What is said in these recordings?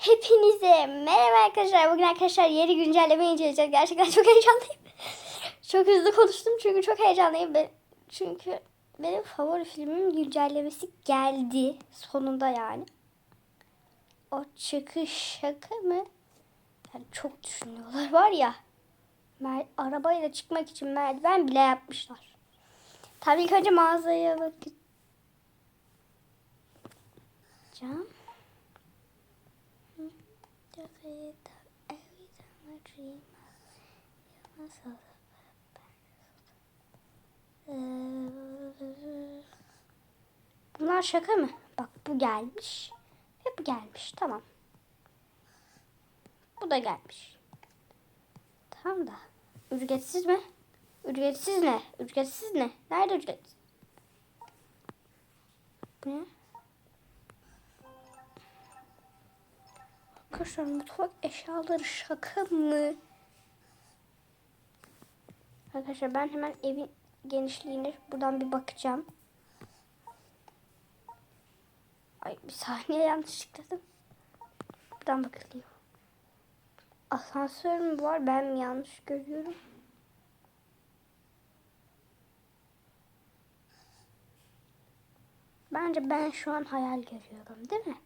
Hepinize merhaba arkadaşlar. Bugün arkadaşlar yeni güncelleme inceleyeceğiz. Gerçekten çok heyecanlıyım. çok hızlı konuştum çünkü çok heyecanlıyım. Ben, çünkü benim favori filmimin güncellemesi geldi. Sonunda yani. O çıkış şaka mı? Yani çok düşünüyorlar var ya. Mer arabayla çıkmak için merdiven bile yapmışlar. Tabii ilk önce mağazaya bakacağım. Every time I dream of you, Bunlar şaka mı? Bak bu gelmiş. Ve bu gelmiş. Tamam. Bu da gelmiş. Tamam da. Ücretsiz mi? Ücretsiz ne? Ücretsiz ne? Nerede ücretsiz? Ne? Arkadaşlar mutfak eşyaları şaka mı? Arkadaşlar ben hemen evin genişliğine buradan bir bakacağım. Ay bir saniye yanlış tıkladım. Buradan bakılıyor. Asansör mü var? Ben mi yanlış görüyorum? Bence ben şu an hayal görüyorum değil mi?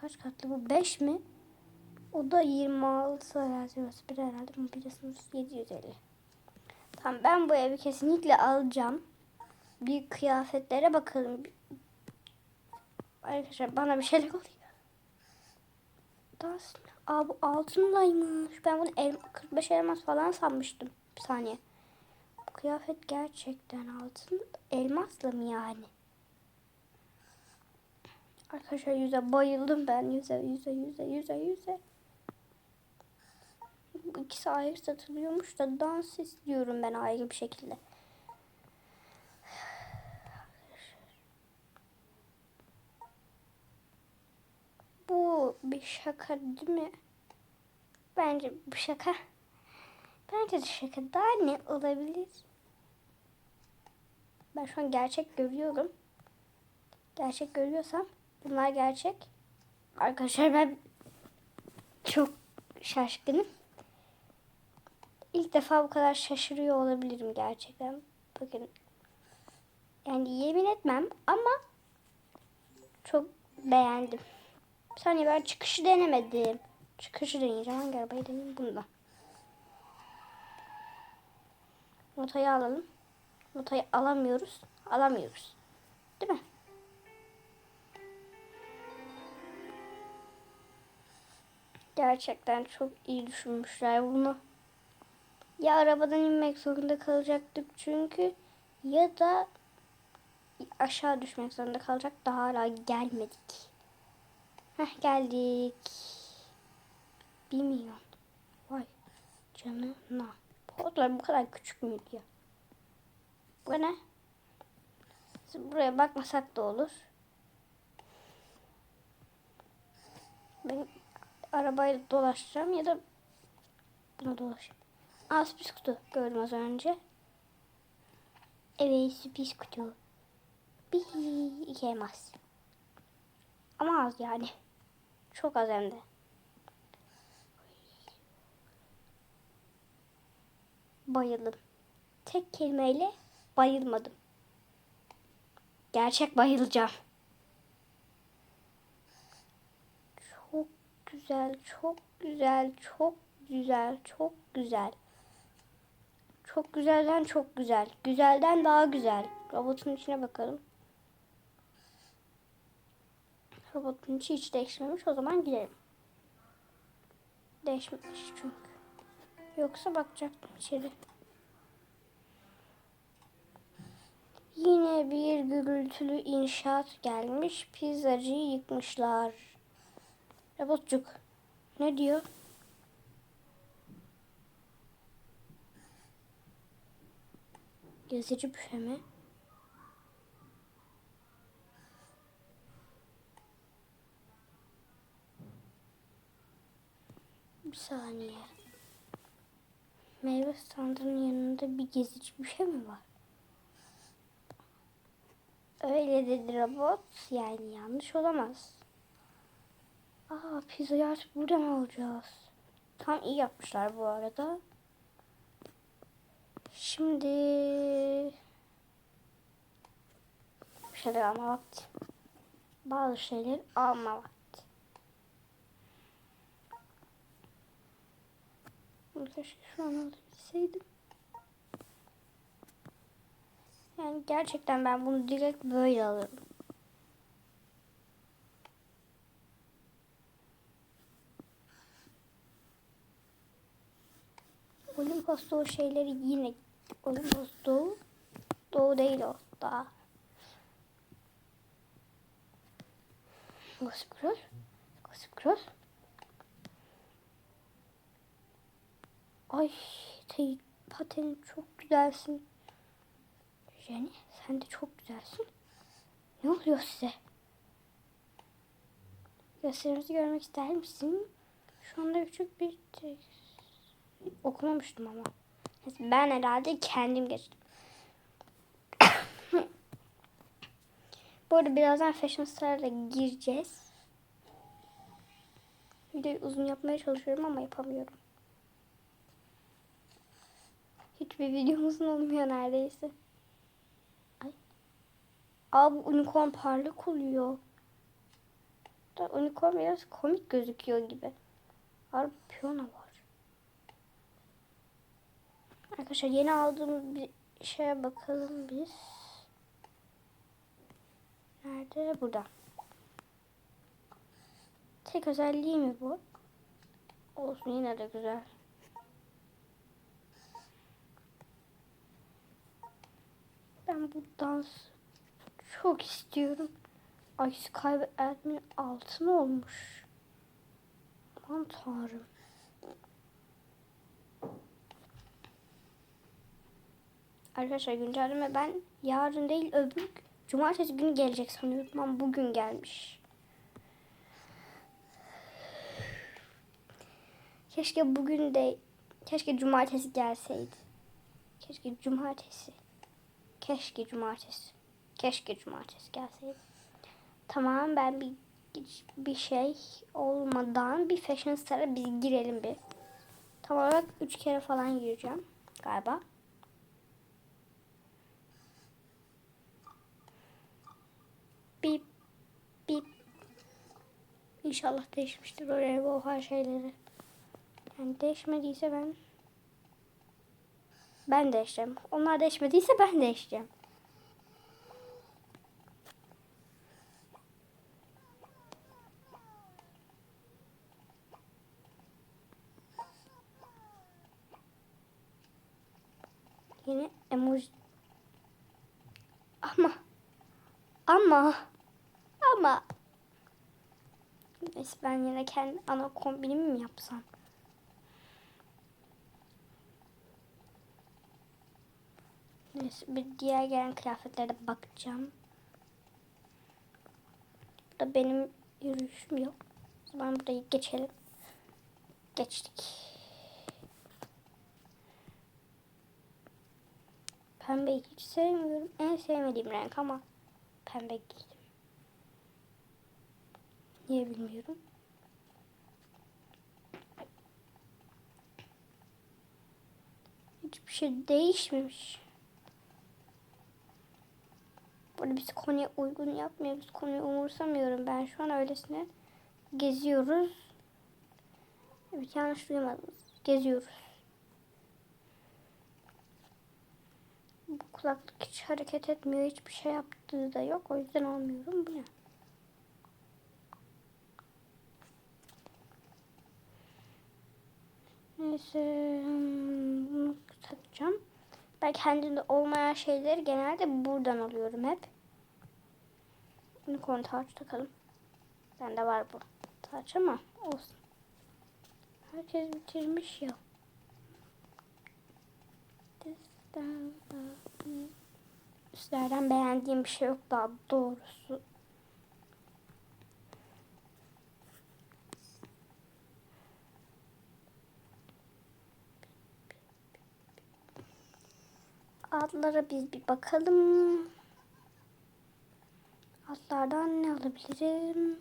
Kaç katlı bu? 5 mi? O da 26 herhalde. Bir herhalde. Mobilyasınız 750. Tamam ben bu evi kesinlikle alacağım. Bir kıyafetlere bakalım. Arkadaşlar bana bir şeyler oluyor. Daha Aa bu altınlaymış. Ben bunu el, 45 elmas falan sanmıştım. Bir saniye. Bu kıyafet gerçekten altın. Elmasla mı yani? Arkadaşlar yüze bayıldım ben. Yüze, yüze, yüze, yüze, yüze. Bu ikisi ayrı satılıyormuş da dans istiyorum ben ayrı bir şekilde. Bu bir şaka değil mi? Bence bu şaka. Bence de şaka. Daha ne olabilir? Ben şu an gerçek görüyorum. Gerçek görüyorsam bunlar gerçek. Arkadaşlar ben çok şaşkınım. İlk defa bu kadar şaşırıyor olabilirim gerçekten. Bakın. Yani yemin etmem ama çok beğendim. Bir saniye ben çıkışı denemedim. Çıkışı deneyeceğim. Hangi arabayı deneyeyim? Bundan. Notayı alalım. Notayı alamıyoruz. Alamıyoruz. Değil mi? Gerçekten çok iyi düşünmüşler bunu. Ya arabadan inmek zorunda kalacaktık çünkü ya da aşağı düşmek zorunda kalacak da hala gelmedik. Heh geldik. Bir milyon. Vay canına. Potlar bu kadar küçük müydü ya? Bu ne? Buraya bakmasak da olur. Ben arabayla dolaşacağım ya da buna dolaşayım. Aa sürpriz kutu gördüm az önce. Evet sürpriz kutu. Bir iki elmas. Ama az yani. Çok az hem de. Bayıldım. Tek kelimeyle bayılmadım. Gerçek bayılacağım. Çok güzel, çok güzel, çok güzel, çok güzel. Çok güzelden çok güzel. Güzelden daha güzel. Robotun içine bakalım. Robotun içi hiç değişmemiş. O zaman gidelim. Değişmemiş çünkü. Yoksa bakacaktım içeri. Yine bir gürültülü inşaat gelmiş. Pizzacıyı yıkmışlar. Robotcuk. Ne diyor? Gezici büfe mi? Bir saniye. Meyve standının yanında bir gezici büfe mi var? Öyle dedi robot. Yani yanlış olamaz. Aa pizzayı artık buradan alacağız. Tam iyi yapmışlar bu arada. Şimdi bir şeyler alma vakti. Bazı şeyler alma vakti. Keşke şu an alabilseydim. Yani gerçekten ben bunu direkt böyle alırım. Olimpos Doğu şeyleri yine Olimpos Doğu Doğu değil o daha. Gossip Cross Gossip Cross Ay Teyit paten çok güzelsin. Jenny sen de çok güzelsin. Ne oluyor size? Gösterimizi görmek ister misin? Şu anda küçük bir tekst. Okumamıştım ama. Ben herhalde kendim geçtim. Bu arada birazdan Fashion Star'la gireceğiz. Videoyu uzun yapmaya çalışıyorum ama yapamıyorum. Hiçbir videomuzun olmuyor neredeyse. Ay. Aa bu unicorn parlak oluyor. Da unicorn biraz komik gözüküyor gibi. Harbi piyano var. Arkadaşlar yeni aldığım bir şeye bakalım biz. Nerede? Burada. Tek özelliği mi bu? Olsun yine de güzel. Ben bu dans çok istiyorum. Ay Admin altın olmuş. Aman tanrım. Arkadaşlar güncelleme ben yarın değil öbür cumartesi günü gelecek sanıyordum ama bugün gelmiş. Keşke bugün de keşke cumartesi gelseydi. Keşke cumartesi. Keşke cumartesi. Keşke cumartesi gelseydi. Tamam ben bir bir şey olmadan bir Fashion Star'a biz girelim bir. Tam olarak 3 kere falan gireceğim galiba. İnşallah değişmiştir oraya bu her şeyleri. Yani değişmediyse ben ben değişeceğim. Onlar değişmediyse ben değişeceğim. Yine emoji. Ama. Ama. Ama. Neyse ben yine kendi ana kombinimi mi yapsam? Neyse bir diğer gelen kıyafetlere de bakacağım. Burada benim yürüyüşüm yok. O zaman burayı geçelim. Geçtik. Pembeyi hiç sevmiyorum. En sevmediğim renk ama pembe giydim. Niye bilmiyorum. Hiçbir şey değişmemiş. Burada biz konuya uygun yapmıyoruz. Konuyu umursamıyorum ben şu an öylesine geziyoruz. Evet yanlış duymadınız. Geziyoruz. Bu kulaklık hiç hareket etmiyor. Hiçbir şey yaptığı da yok. O yüzden almıyorum. Bu ne? Neyse. Bunu takacağım. Ben kendimde olmayan şeyleri genelde buradan alıyorum hep. Unicorn taç takalım. Bende var bu taç ama olsun. Herkes bitirmiş ya. Üstlerden beğendiğim bir şey yok daha doğrusu. Adlara biz bir bakalım. Atlardan ne alabilirim?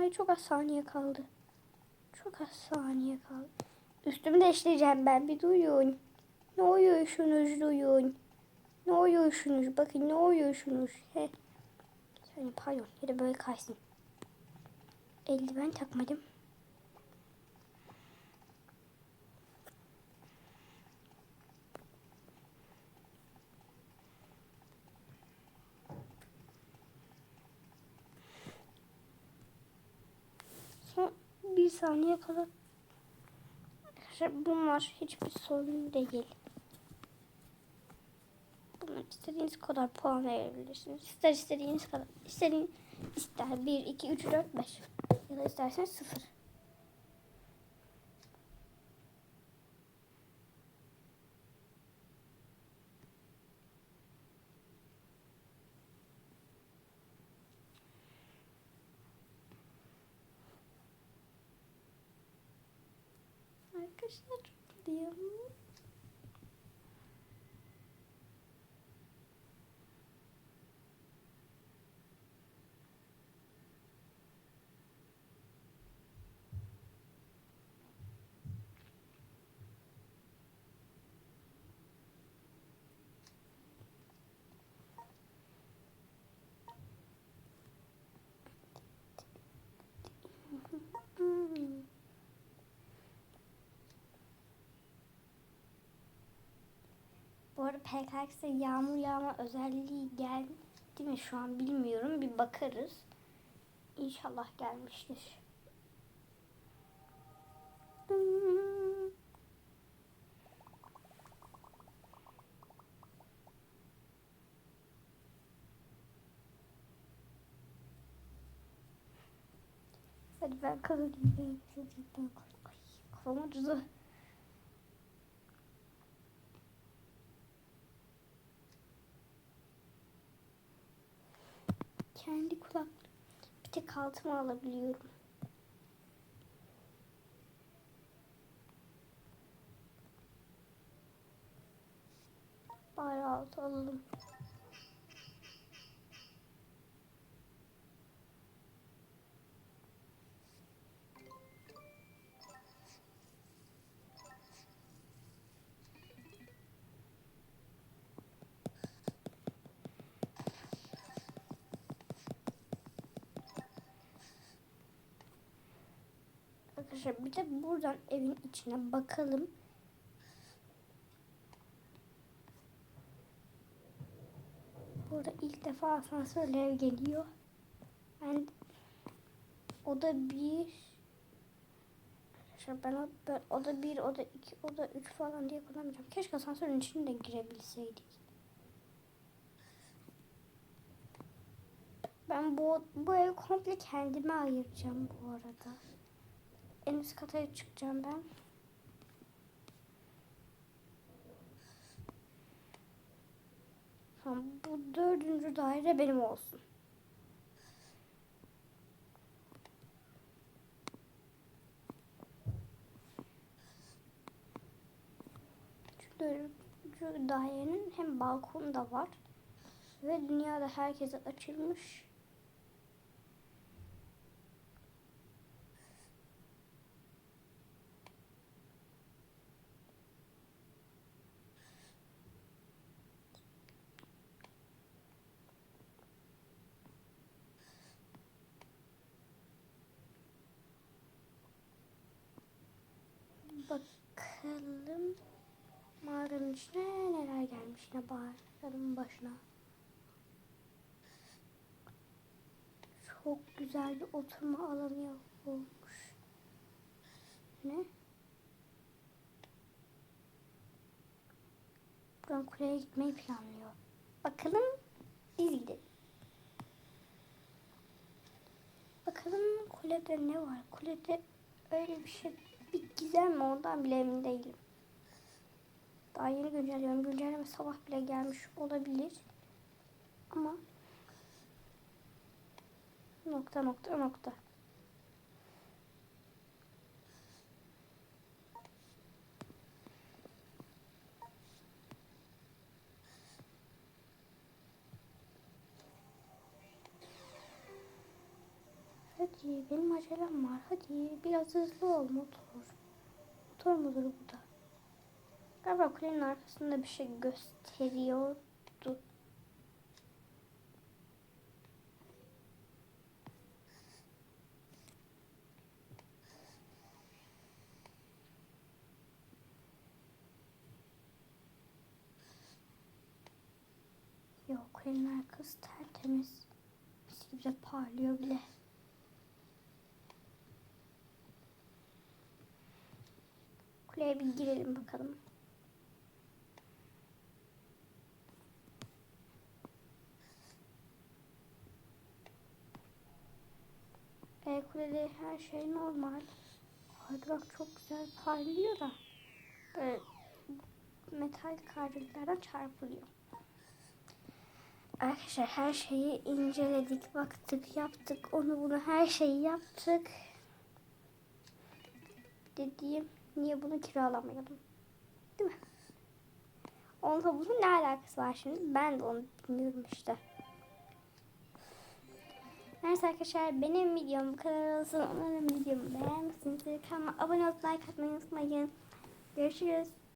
Ay çok az saniye kaldı. Çok az saniye kaldı. Üstümü değiştireceğim ben bir duyun. Ne uyuyorsunuz duyun. Ne uyuyorsunuz bakın ne uyuyorsunuz. He. Yani pardon da böyle kaysın. Eldiven takmadım. Son bir saniye. Arkadaşlar bunlar hiçbir sorun değil. Bunlar istediğiniz kadar puan verebilirsiniz. İster istediğiniz kadar. İstediğin ister 1, 2, 3, 4, 5. Ya da isterseniz 0. Arkadaşlar çok Bu arada PKX'de yağmur yağma özelliği geldi mi şu an bilmiyorum. Bir bakarız. İnşallah gelmiştir. Hmm. Hadi ben kazanayım. Ay, kafam acıdı. Kendi kulak bir tek altıma alabiliyorum. Bari altı alalım. Arkadaşlar bir de buradan evin içine bakalım. Burada ilk defa asansörle geliyor. Ben o da bir Arkadaşlar ben o, ben o da bir, o da iki, o da üç falan diye kullanmayacağım. Keşke asansörün içine de girebilseydik. Ben bu, bu evi komple kendime ayıracağım bu arada. En üst kata çıkacağım ben. Tamam, bu dördüncü daire benim olsun. Şu dördüncü dairenin hem balkonu da var. Ve dünyada herkese açılmış. Bakalım mağaranın içine neler gelmiş yine mağaranın başına. Çok güzel bir oturma alanı olmuş. Ne? Buradan kuleye gitmeyi planlıyor. Bakalım biz gidelim. Bakalım kulede ne var? Kulede öyle bir şey bir gizem mi ondan bile emin değilim. Daha yeni güncelliyorum. Güncelleme sabah bile gelmiş olabilir. Ama nokta nokta nokta. Hadi benim acelem var. Hadi biraz hızlı ol motor. Motor mudur bu da? Galiba kulenin arkasında bir şey gösteriyordu. Yok kulenin arkası tertemiz. Mis gibi de parlıyor bile. Kuleye bir girelim bakalım. E, kulede her şey normal. Kaydırak çok güzel parlıyor da. Böyle metal kaydıraklara çarpılıyor. Arkadaşlar her şeyi inceledik, baktık, yaptık. Onu bunu her şeyi yaptık. Dediğim niye bunu kiralamayalım? Değil mi? Onunla bunun ne alakası var şimdi? Ben de onu bilmiyorum işte. Neyse arkadaşlar benim videom bu kadar olsun. Umarım videomu beğenmişsinizdir. Kanalıma abone olup like atmayı unutmayın. Görüşürüz.